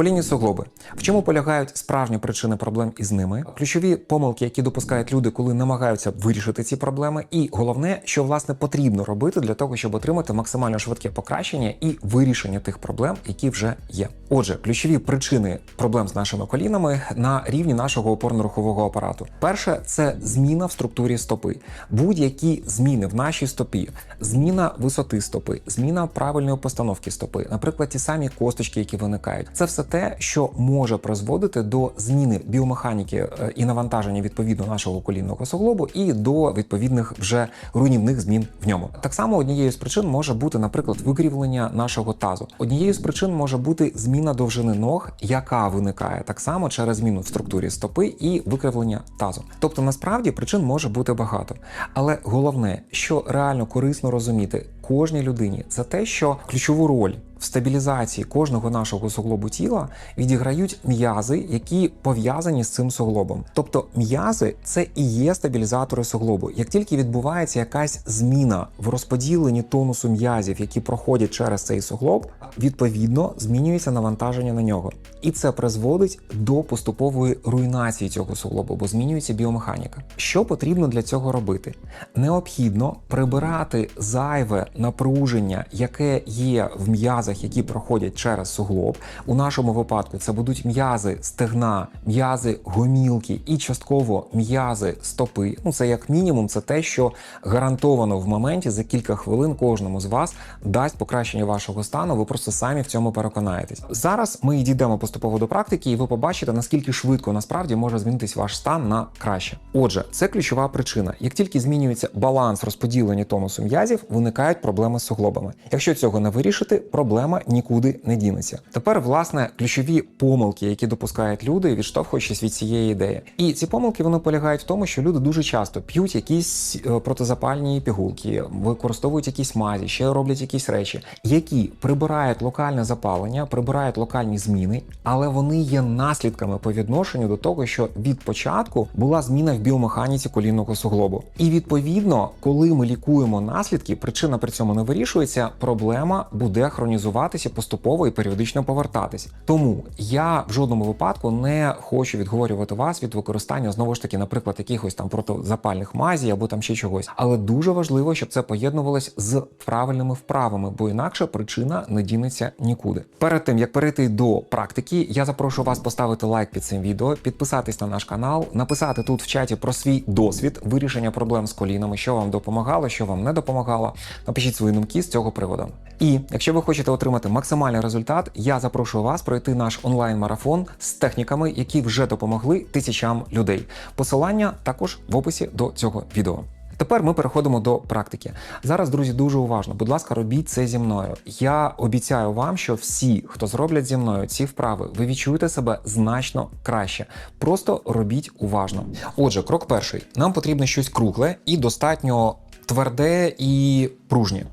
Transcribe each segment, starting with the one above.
Колінні суглоби. В чому полягають справжні причини проблем із ними? Ключові помилки, які допускають люди, коли намагаються вирішити ці проблеми, і головне, що власне потрібно робити для того, щоб отримати максимально швидке покращення і вирішення тих проблем, які вже є. Отже, ключові причини проблем з нашими колінами на рівні нашого опорно-рухового апарату. Перше це зміна в структурі стопи. Будь-які зміни в нашій стопі, зміна висоти стопи, зміна правильної постановки стопи, наприклад, ті самі косточки, які виникають. Це все те, що може призводити до зміни біомеханіки е, і навантаження відповідно нашого колінного суглобу і до відповідних вже руйнівних змін в ньому. Так само однією з причин може бути, наприклад, викрівлення нашого тазу. Однією з причин може бути зміна довжини ног, яка виникає так само через зміну в структурі стопи і викривлення тазу. Тобто, насправді причин може бути багато, але головне, що реально корисно розуміти кожній людині, це те, що ключову роль в стабілізації кожного нашого суглобу тіла відіграють м'язи, які пов'язані з цим суглобом. Тобто м'язи це і є стабілізатори суглобу. Як тільки відбувається якась зміна в розподіленні тонусу м'язів, які проходять через цей суглоб, відповідно змінюється навантаження на нього, і це призводить до поступової руйнації цього суглобу, бо змінюється біомеханіка. Що потрібно для цього робити? Необхідно прибирати зайве напруження, яке є в м'язах, які проходять через суглоб. У нашому випадку це будуть м'язи стегна, м'язи гомілки і частково м'язи стопи. Ну це як мінімум, це те, що гарантовано в моменті за кілька хвилин кожному з вас дасть покращення вашого стану. Ви просто самі в цьому переконаєтесь. Зараз ми дійдемо поступово до практики, і ви побачите, наскільки швидко насправді може змінитись ваш стан на краще. Отже, це ключова причина. Як тільки змінюється баланс розподілення тонусу м'язів, виникають проблеми з суглобами. Якщо цього не вирішити, проблема нікуди не дінеться. Тепер, власне, ключові помилки, які допускають люди, відштовхуючись від цієї ідеї. І ці помилки вони полягають в тому, що люди дуже часто п'ють якісь е, протизапальні пігулки, використовують якісь мазі, ще роблять якісь речі, які прибирають локальне запалення, прибирають локальні зміни, але вони є наслідками по відношенню до того, що від початку була зміна в біомеханіці колінного суглобу. І відповідно, коли ми лікуємо наслідки, причина при цьому не вирішується, проблема буде хронізуватися поступово і періодично повертатись. Тому я в жодному випадку не хочу відговорювати вас від використання знову ж таки, наприклад, якихось там протизапальних мазі або там ще чогось. Але дуже важливо, щоб це поєднувалось з правильними вправами, бо інакше причина не дінеться нікуди. Перед тим як перейти до практики, я запрошую вас поставити лайк під цим відео, підписатись на наш канал, написати тут в чаті про свій досвід вирішення проблем з колінами, що вам допомагало, що вам не допомагало. Напишіть свої думки з цього приводу. І якщо ви хочете отримати максимальний результат, я запрошую вас пройти наш онлайн-марафон з техніками, які вже допомогли тисячам людей. Посилання також в описі до цього відео. Тепер ми переходимо до практики. Зараз, друзі, дуже уважно. Будь ласка, робіть це зі мною. Я обіцяю вам, що всі, хто зроблять зі мною ці вправи, ви відчуєте себе значно краще. Просто робіть уважно. Отже, крок перший: нам потрібно щось кругле і достатньо. Тверде і пружнє.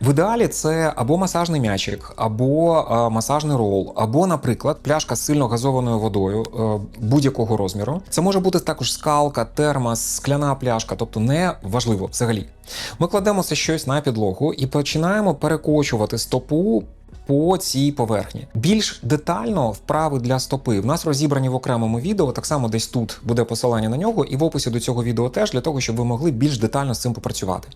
В ідеалі це або масажний м'ячик, або е, масажний рол, або, наприклад, пляшка з сильно газованою водою е, будь-якого розміру. Це може бути також скалка, термос, скляна пляшка, тобто не важливо взагалі. Ми кладемо це щось на підлогу і починаємо перекочувати стопу по цій поверхні. Більш детально вправи для стопи в нас розібрані в окремому відео. Так само десь тут буде посилання на нього, і в описі до цього відео теж для того, щоб ви могли більш детально з цим попрацювати.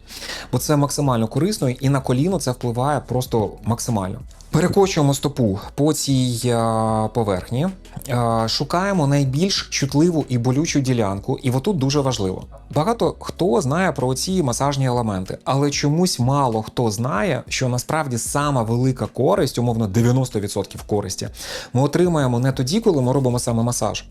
Бо це максимально корисно і на коліно це впливає просто максимально. Перекочуємо стопу по цій е, поверхні, е, шукаємо найбільш чутливу і болючу ділянку, і отут дуже важливо. Багато хто знає про ці масажні елементи, але чомусь мало хто знає, що насправді сама велика користь, умовно 90% користі, ми отримаємо не тоді, коли ми робимо саме масаж.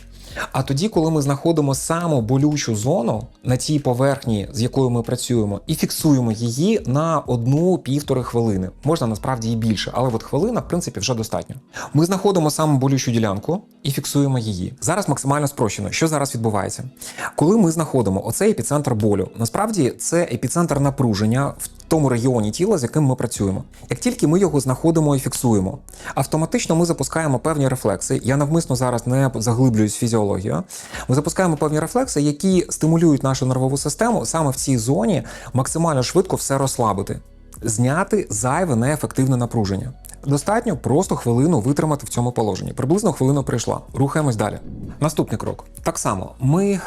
А тоді, коли ми знаходимо саму болючу зону на цій поверхні, з якою ми працюємо, і фіксуємо її на одну-півтори хвилини, можна насправді і більше, але от хвилина, в принципі, вже достатньо. Ми знаходимо саму болючу ділянку і фіксуємо її. Зараз максимально спрощено. Що зараз відбувається? Коли ми знаходимо оцей епіцентр болю, насправді це епіцентр напруження в тому регіоні тіла, з яким ми працюємо. Як тільки ми його знаходимо і фіксуємо, автоматично ми запускаємо певні рефлекси. Я навмисно зараз не заглиблююсь в фізіологію. Ми запускаємо певні рефлекси, які стимулюють нашу нервову систему саме в цій зоні максимально швидко все розслабити, зняти зайве неефективне напруження. Достатньо просто хвилину витримати в цьому положенні. Приблизно хвилина прийшла. Рухаємось далі. Наступний крок. Так само ми е,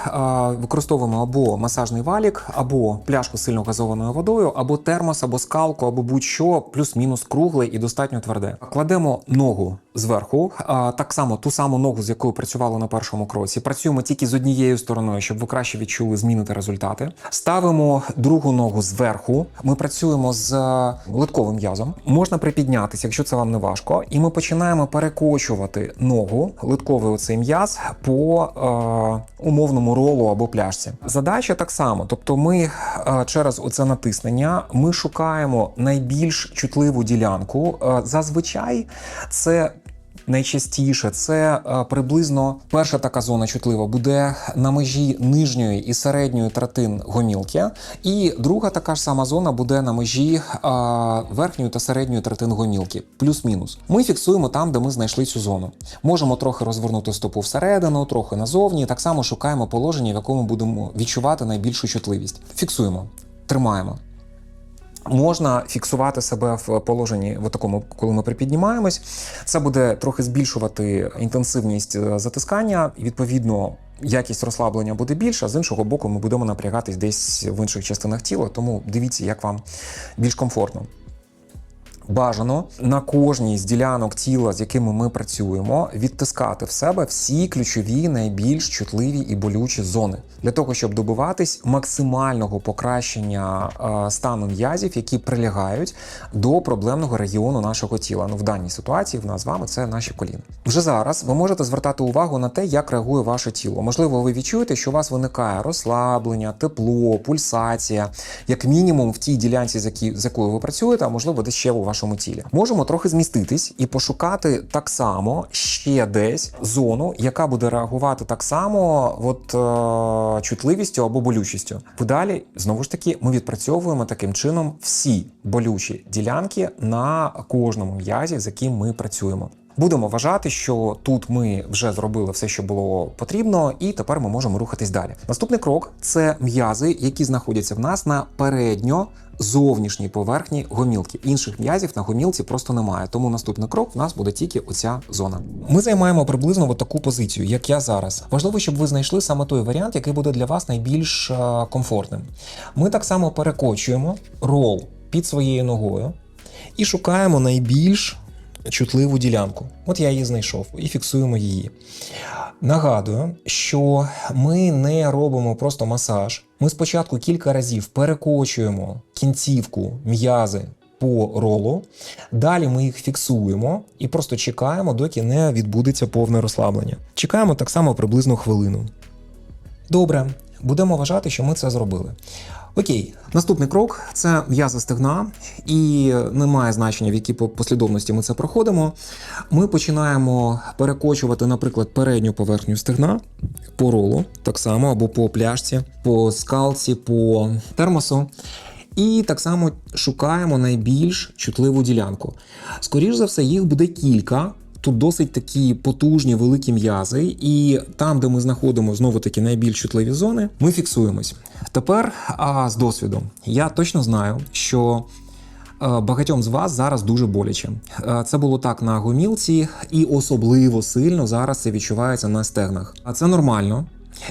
використовуємо або масажний валік, або пляшку сильно газованою водою, або термос, або скалку, або будь-що, плюс-мінус кругле і достатньо тверде. Кладемо ногу зверху, так само ту саму ногу, з якою працювали на першому кроці. Працюємо тільки з однією стороною, щоб ви краще відчули зміни та результати. Ставимо другу ногу зверху. Ми працюємо з е, литковим м'язом. Можна припіднятися, якщо це вам не важко, і ми починаємо перекочувати ногу, литковий оцей м'яз по е, умовному ролу або пляшці. Задача так само, тобто, ми е, через оце натиснення ми шукаємо найбільш чутливу ділянку. Е, зазвичай це Найчастіше це е, приблизно перша така зона чутлива буде на межі нижньої і середньої третин гомілки, і друга така ж сама зона буде на межі е, верхньої та середньої третин гомілки, плюс-мінус. Ми фіксуємо там, де ми знайшли цю зону. Можемо трохи розвернути стопу всередину, трохи назовні. Так само шукаємо положення, в якому будемо відчувати найбільшу чутливість. Фіксуємо, тримаємо. Можна фіксувати себе в положенні в такому, коли ми припіднімаємось. Це буде трохи збільшувати інтенсивність е, затискання, і відповідно. Якість розслаблення буде більша, з іншого боку, ми будемо напрягатись десь в інших частинах тіла, тому дивіться, як вам більш комфортно. Бажано на кожній з ділянок тіла, з якими ми працюємо, відтискати в себе всі ключові, найбільш чутливі і болючі зони для того, щоб добиватись максимального покращення е, стану м'язів, які прилягають до проблемного регіону нашого тіла. Ну в даній ситуації в нас з вами це наші коліна. Вже зараз ви можете звертати увагу на те, як реагує ваше тіло. Можливо, ви відчуєте, що у вас виникає розслаблення, тепло, пульсація, як мінімум в тій ділянці, з якою ви працюєте, а можливо, десь ще у вашому тілі. Можемо трохи зміститись і пошукати так само ще десь зону, яка буде реагувати так само, от е, чутливістю або болючістю. Подалі знову ж таки ми відпрацьовуємо таким чином всі болючі ділянки на кожному м'язі, з яким ми працюємо. Будемо вважати, що тут ми вже зробили все, що було потрібно, і тепер ми можемо рухатись далі. Наступний крок це м'язи, які знаходяться в нас на передньо. Зовнішній поверхні гомілки інших м'язів на гомілці просто немає. Тому наступний крок в нас буде тільки оця зона. Ми займаємо приблизно от таку позицію, як я зараз. Важливо, щоб ви знайшли саме той варіант, який буде для вас найбільш е, комфортним. Ми так само перекочуємо рол під своєю ногою і шукаємо найбільш чутливу ділянку. От я її знайшов і фіксуємо її. Нагадую, що ми не робимо просто масаж. Ми спочатку кілька разів перекочуємо кінцівку м'язи по ролу, далі ми їх фіксуємо і просто чекаємо, доки не відбудеться повне розслаблення. Чекаємо так само приблизно хвилину. Добре, будемо вважати, що ми це зробили. Окей, наступний крок це м'язи стегна, і немає значення, в якій по- послідовності ми це проходимо. Ми починаємо перекочувати, наприклад, передню поверхню стегна по ролу, так само, або по пляшці, по скалці, по термосу. І так само шукаємо найбільш чутливу ділянку. Скоріш за все, їх буде кілька. Тут досить такі потужні великі м'язи, і там, де ми знаходимо знову таки найбільш чутливі зони, ми фіксуємось. Тепер а, з досвідом я точно знаю, що е, багатьом з вас зараз дуже боляче. Е, Це було так на гомілці, і особливо сильно зараз це відчувається на стегнах. А це нормально.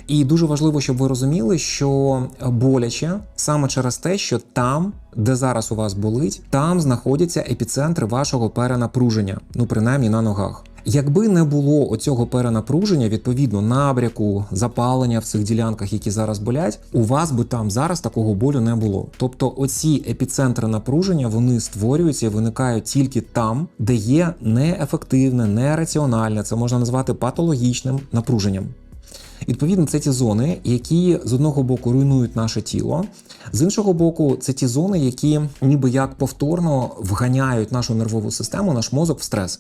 І дуже важливо, щоб ви розуміли, що боляче саме через те, що там, де зараз у вас болить, там знаходяться епіцентри вашого перенапруження, ну принаймні на ногах. Якби не було оцього перенапруження, відповідно набряку, запалення в цих ділянках, які зараз болять, у вас би там зараз такого болю не було. Тобто, оці епіцентри напруження вони створюються і виникають тільки там, де є неефективне, нераціональне, це можна назвати патологічним напруженням. Відповідно, це ті зони, які з одного боку руйнують наше тіло, з іншого боку, це ті зони, які ніби як повторно вганяють нашу нервову систему, наш мозок в стрес.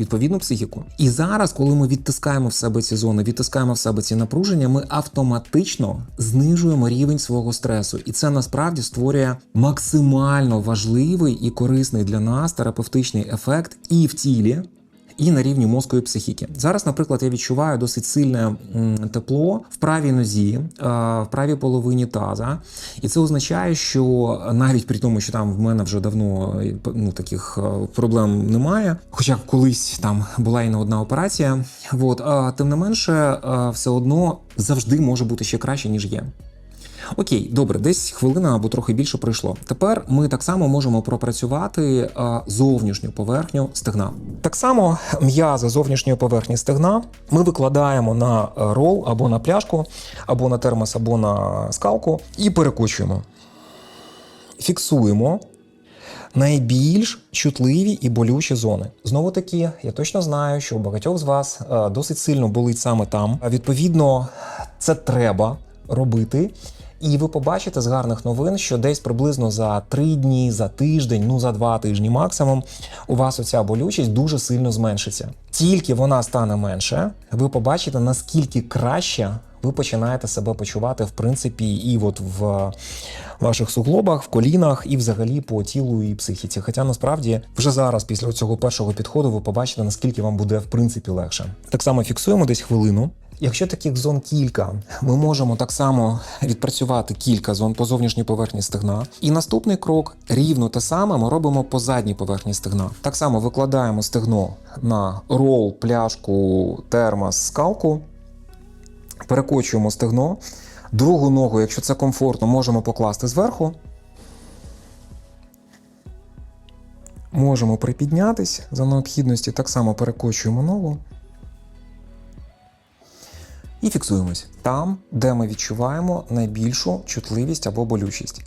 Відповідно, психіку. І зараз, коли ми відтискаємо в себе ці зони, відтискаємо в себе ці напруження, ми автоматично знижуємо рівень свого стресу, і це насправді створює максимально важливий і корисний для нас терапевтичний ефект і в тілі, і на рівні мозку і психіки. Зараз, наприклад, я відчуваю досить сильне тепло в правій нозі, е, в правій половині таза. І це означає, що навіть при тому, що там в мене вже давно е, ну, таких е, проблем немає, хоча колись там була і не одна операція. От, тим не менше, все одно завжди може бути ще краще, ніж є. Окей, добре, десь хвилина або трохи більше пройшло. Тепер ми так само можемо пропрацювати е, зовнішню поверхню стегна. Так само м'язи зовнішньої поверхні стегна ми викладаємо на рол або на пляшку, або на термос, або на скалку і перекочуємо. Фіксуємо найбільш чутливі і болючі зони. Знову таки, я точно знаю, що у багатьох з вас е, досить сильно болить саме там. А Відповідно, це треба робити. І ви побачите з гарних новин, що десь приблизно за три дні, за тиждень, ну за два тижні максимум, у вас оця болючість дуже сильно зменшиться. Тільки вона стане менше, ви побачите наскільки краще ви починаєте себе почувати в принципі, і от в ваших суглобах, в колінах, і взагалі по тілу і психіці. Хоча насправді вже зараз, після цього першого підходу, ви побачите, наскільки вам буде в принципі легше. Так само фіксуємо десь хвилину. Якщо таких зон кілька, ми можемо так само відпрацювати кілька зон по зовнішній поверхні стегна. І наступний крок рівно те саме ми робимо по задній поверхні стегна. Так само викладаємо стегно на рол, пляшку, термос, скалку, перекочуємо стегно. Другу ногу, якщо це комфортно, можемо покласти зверху. Можемо припіднятись за необхідності, так само перекочуємо ногу. І фіксуємось там, де ми відчуваємо найбільшу чутливість або болючість.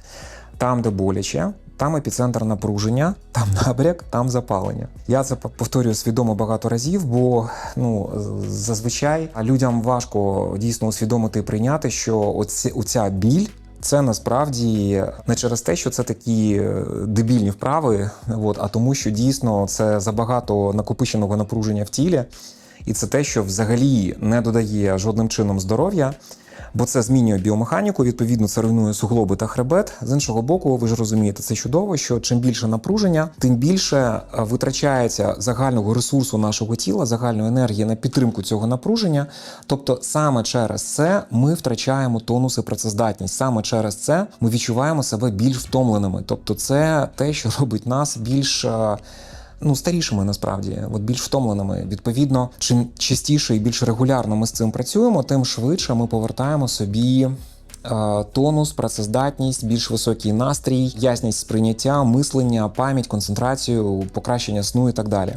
Там, де боляче, там епіцентр напруження, там набряк, там запалення. Я це повторюю свідомо багато разів, бо ну зазвичай людям важко дійсно усвідомити і прийняти, що оця біль. Це насправді не через те, що це такі е, дебільні вправи, от, а тому, що дійсно це забагато накопиченого напруження в тілі, і це те, що взагалі не додає жодним чином здоров'я, бо це змінює біомеханіку, відповідно, це руйнує суглоби та хребет. З іншого боку, ви ж розумієте, це чудово, що чим більше напруження, тим більше е, витрачається загального ресурсу нашого тіла, загальної енергії на підтримку цього напруження. Тобто, саме через це ми втрачаємо тонус і працездатність. Саме через це ми відчуваємо себе більш втомленими. Тобто, це те, що робить нас більш. Ну, старішими насправді, от більш втомленими. Відповідно, чим частіше і більш регулярно ми з цим працюємо, тим швидше ми повертаємо собі. е, Тонус, працездатність, більш високий настрій, ясність сприйняття, мислення, пам'ять, концентрацію, покращення сну і так далі.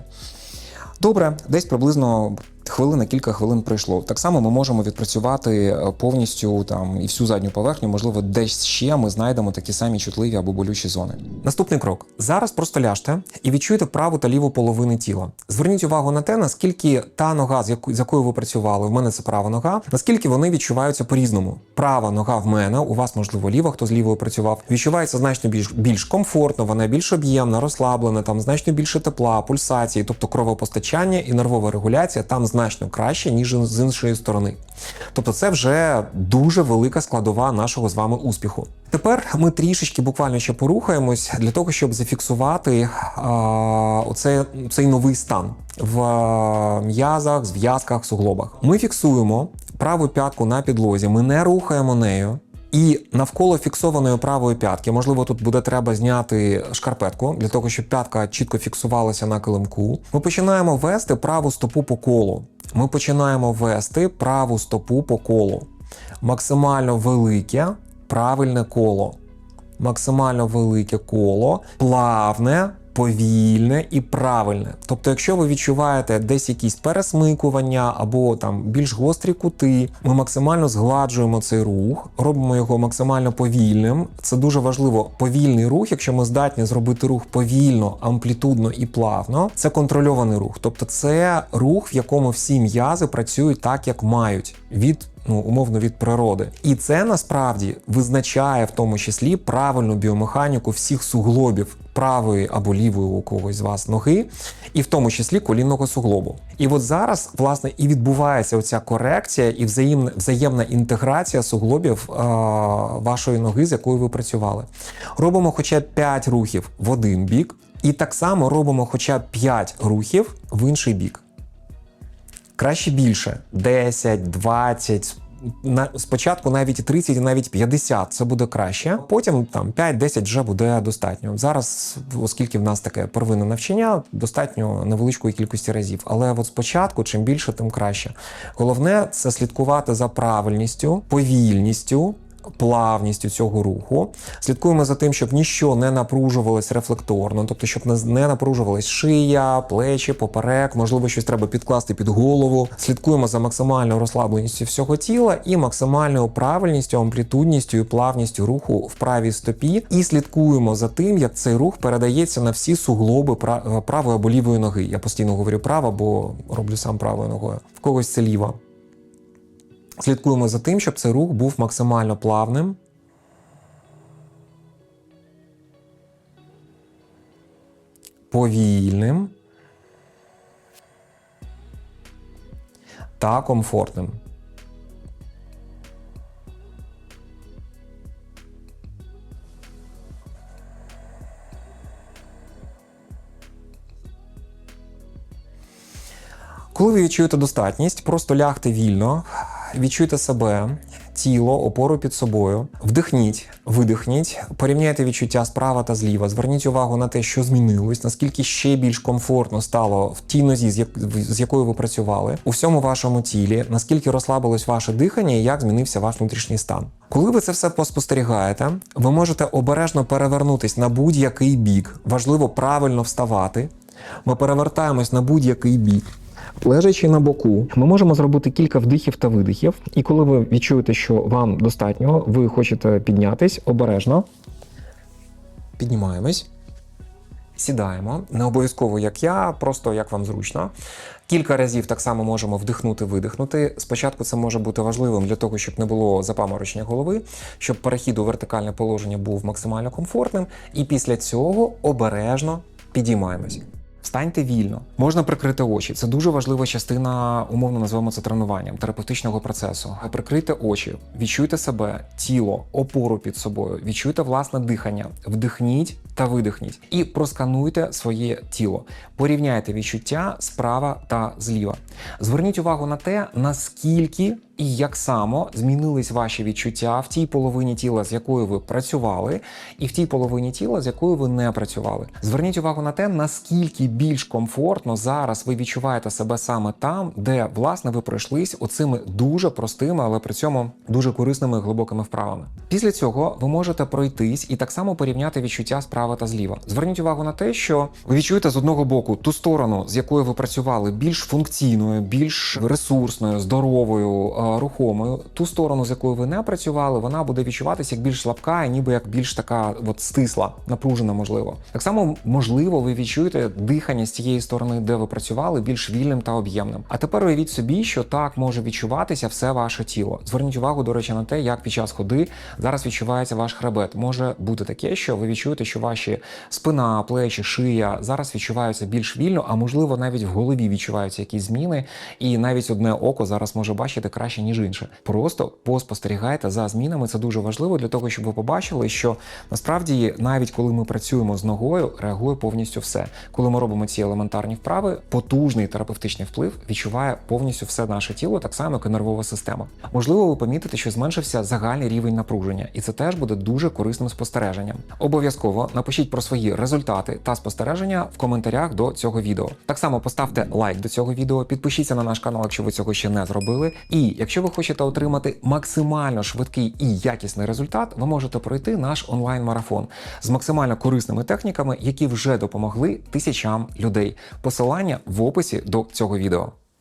Добре, десь приблизно хвилина, кілька хвилин пройшло. Так само ми можемо відпрацювати е, повністю там і всю задню поверхню. Можливо, десь ще ми знайдемо такі самі чутливі або болючі зони. Наступний крок: зараз просто ляжте і відчуйте праву та ліву половини тіла. Зверніть увагу на те, наскільки та нога, з якою ви працювали, в мене це права нога, наскільки вони відчуваються по-різному. Права нога в мене, у вас можливо ліва, хто з лівою працював, відчувається значно більш більш комфортно, вона більш об'ємна, розслаблена, там значно більше тепла, пульсації, тобто кровопостачання і нервова регуляція там значно краще, ніж з іншої сторони. Тобто, це вже дуже велика складова нашого з вами успіху. Тепер ми трішечки буквально ще порухаємось для того, щоб зафіксувати а, оцей, цей новий стан в а, м'язах, зв'язках, суглобах. Ми фіксуємо праву п'ятку на підлозі, ми не рухаємо нею. І навколо фіксованої правої п'ятки, можливо, тут буде треба зняти шкарпетку для того, щоб п'ятка чітко фіксувалася на килимку. Ми починаємо вести праву стопу по колу. Ми починаємо вести праву стопу по колу. Максимально велике правильне коло. Максимально велике коло, плавне, повільне і правильне. Тобто, якщо ви відчуваєте десь якісь пересмикування або там більш гострі кути, ми максимально згладжуємо цей рух, робимо його максимально повільним. Це дуже важливо. Повільний рух, якщо ми здатні зробити рух повільно, амплітудно і плавно, це контрольований рух. Тобто, це рух, в якому всі м'язи працюють так, як мають від ну умовно від природи, і це насправді визначає в тому числі правильну біомеханіку всіх суглобів правої або лівої у когось з вас ноги, і в тому числі колінного суглобу. І от зараз власне і відбувається оця корекція і взаємна, взаємна інтеграція суглобів е, вашої ноги, з якою ви працювали. Робимо хоча б 5 рухів в один бік. І так само робимо хоча б 5 рухів в інший бік. Краще більше 10, 20, на спочатку навіть 30, і навіть 50 це буде краще. Потім там 5-10 вже буде достатньо. Зараз, оскільки в нас таке первинне навчання, достатньо невеличкої кількості разів. Але от спочатку, чим більше, тим краще. Головне це слідкувати за правильністю, повільністю. Плавністю цього руху слідкуємо за тим, щоб ніщо не напружувалось рефлекторно, тобто, щоб не- напружувалась шия, плечі, поперек, можливо, щось треба підкласти під голову. Слідкуємо за максимальною розслабленістю всього тіла і максимальною правильністю, амплітудністю і плавністю руху в правій стопі. І слідкуємо за тим, як цей рух передається на всі суглоби е, правої або лівої ноги. Я постійно говорю права, бо роблю сам правою ногою. В когось це ліва. Слідкуємо за тим, щоб цей рух був максимально плавним. Повільним та комфортним. Коли ви відчуєте достатність, просто лягте вільно, відчуйте себе, тіло, опору під собою. Вдихніть, видихніть, порівняйте відчуття справа та зліва. Зверніть увагу на те, що змінилось, наскільки ще більш комфортно стало в тій нозі, з, якою ви працювали, у всьому вашому тілі, наскільки розслабилось ваше дихання і як змінився ваш внутрішній стан. Коли ви це все поспостерігаєте, ви можете обережно перевернутись на будь-який бік. Важливо правильно вставати. Ми перевертаємось на будь-який бік. Лежачи на боку, ми можемо зробити кілька вдихів та видихів. І коли ви відчуєте, що вам достатньо, ви хочете піднятись обережно. Піднімаємось. Сідаємо. Не обов'язково, як я, просто як вам зручно. Кілька разів так само можемо вдихнути, видихнути. Спочатку це може бути важливим для того, щоб не було запаморочення голови, щоб перехід у вертикальне положення був максимально комфортним. І після цього обережно підіймаємось. Встаньте вільно, можна прикрити очі. Це дуже важлива частина, умовно називаємо це тренуванням терапевтичного процесу. Прикрийте очі, відчуйте себе, тіло, опору під собою, відчуйте власне дихання, вдихніть та видихніть і проскануйте своє тіло. Порівняйте відчуття справа та зліва. Зверніть увагу на те, наскільки і як само змінились ваші відчуття в тій половині тіла, з якою ви працювали, і в тій половині тіла, з якою ви не працювали. Зверніть увагу на те, наскільки більш комфортно зараз ви відчуваєте себе саме там, де власне ви пройшлись оцими дуже простими, але при цьому дуже корисними глибокими вправами. Після цього ви можете пройтись і так само порівняти відчуття справа та зліва. Зверніть увагу на те, що ви відчуєте з одного боку ту сторону, з якою ви працювали, більш функційною, більш ресурсною, здоровою, рухомою. Ту сторону, з якою ви не працювали, вона буде відчуватися як більш слабка, ніби як більш така от стисла, напружена, можливо. Так само, можливо, ви відчуєте дихання з тієї сторони, де ви працювали, більш вільним та об'ємним. А тепер уявіть собі, що так може відчуватися все ваше тіло. Зверніть увагу, до речі, на те, як під час ходи зараз відчувається ваш хребет. Може бути таке, що ви відчуєте, що ваші спина, плечі, шия зараз відчуваються більш вільно, а можливо, навіть в голові відчуваються якісь зміни, і навіть одне око зараз може бачити краще ніж інше. Просто поспостерігайте за змінами. Це дуже важливо для того, щоб ви побачили, що насправді навіть коли ми працюємо з ногою, реагує повністю все. Коли ми робимо ці елементарні вправи, потужний терапевтичний вплив відчуває повністю все наше тіло, так само як і нервова система. Можливо, ви помітите, що зменшився загальний рівень напруження, і це теж буде дуже корисним спостереженням. Обов'язково напишіть про свої результати та спостереження в коментарях до цього відео. Так само поставте лайк до цього відео, підпишіться на наш канал, якщо ви цього ще не зробили. І якщо ви хочете отримати максимально швидкий і якісний результат, ви можете пройти наш онлайн-марафон з максимально корисними техніками, які вже допомогли тисячам людей. Посилання в описі до цього відео.